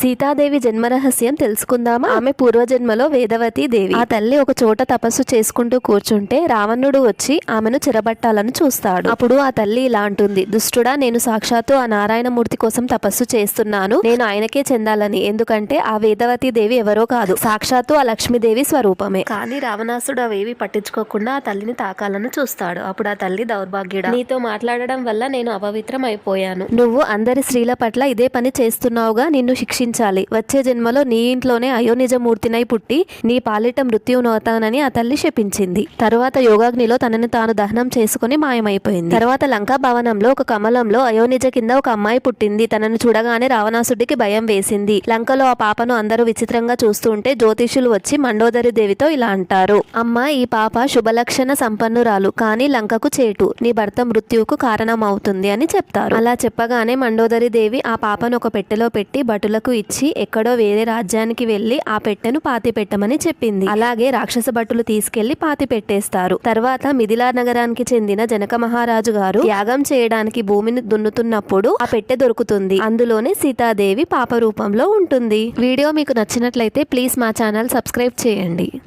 సీతాదేవి జన్మరహస్యం తెలుసుకుందామా? ఆమె పూర్వజన్మలో వేదవతి దేవి. ఆ తల్లి ఒక చోట తపస్సు చేసుకుంటూ కూర్చుంటే రావణుడు వచ్చి ఆమెను చెరబట్టాలని చూస్తాడు. అప్పుడు ఆ తల్లి ఇలా అంటుంది దుష్టుడా నేను సాక్షాత్తు ఆ నారాయణమూర్తి కోసం తపస్సు చేస్తున్నాను. నేను ఆయనకే చెందాలని. ఎందుకంటే ఆ వేదవతి దేవి ఎవరో కాదు. సాక్షాత్తు ఆ లక్ష్మీదేవి స్వరూపమే. కానీ రావణాసుడు అవేవి పట్టించుకోకుండా ఆ తల్లిని తాకాలని చూస్తాడు. అప్పుడు ఆ తల్లి దౌర్భాగ్యుడా నీతో మాట్లాడడం వల్ల నేను అపవిత్రం అయిపోయాను నువ్వు అందరి స్త్రీల పట్ల ఇదే పని చేస్తున్నావుగా. నిన్ను శిక్షించాలి వచ్చే జన్మలో నీ ఇంట్లోనే అయోనిజమూర్తినై పుట్టి నీ పాలిట మృత్యునవుతానని ఆ తల్లి శపించింది. తరువాత యోగాగ్నిలో తనని తాను దహనం చేసుకుని మాయమైపోయింది. తర్వాత లంకా భవనంలో ఒక కమలంలో అయోనిజ కింద ఒక అమ్మాయి పుట్టింది. తనను చూడగానే రావణాసుడికి భయం వేసింది. లంకలో ఆ పాపను అందరూ విచిత్రంగా చూస్తుంటే జ్యోతిషులు వచ్చి మండోదరి దేవితో ఇలా అంటారు. అమ్మ ఈ పాప శుభలక్షణ సంపన్నురాలు. కానీ లంకకు చేటు. నీ భర్త మృత్యువుకు కారణమవుతుంది అని చెప్తారు. అలా చెప్పగానే మండోదరి దేవి ఆ పాపను ఒక పెట్టెలో పెట్టి భటులకు ఇచ్చి ఎక్కడో వేరే రాజ్యానికి వెళ్ళి ఆ పెట్టెను పాతి పెట్టమని చెప్పింది. అలాగే రాక్షస భటులు తీసుకెళ్ళి పాతి పెట్టేస్తారు. తర్వాత మిథిలా నగరానికి చెందిన జనక మహారాజు గారు యాగం చేయడానికి భూమిని దున్నుతున్నప్పుడు ఆ పెట్టె దొరుకుతుంది. అందులోనే సీతాదేవి పాప రూపంలో ఉంటుంది. వీడియో మీకు నచ్చినట్లయితే ప్లీజ్ మా ఛానల్ సబ్స్క్రైబ్ చేయండి.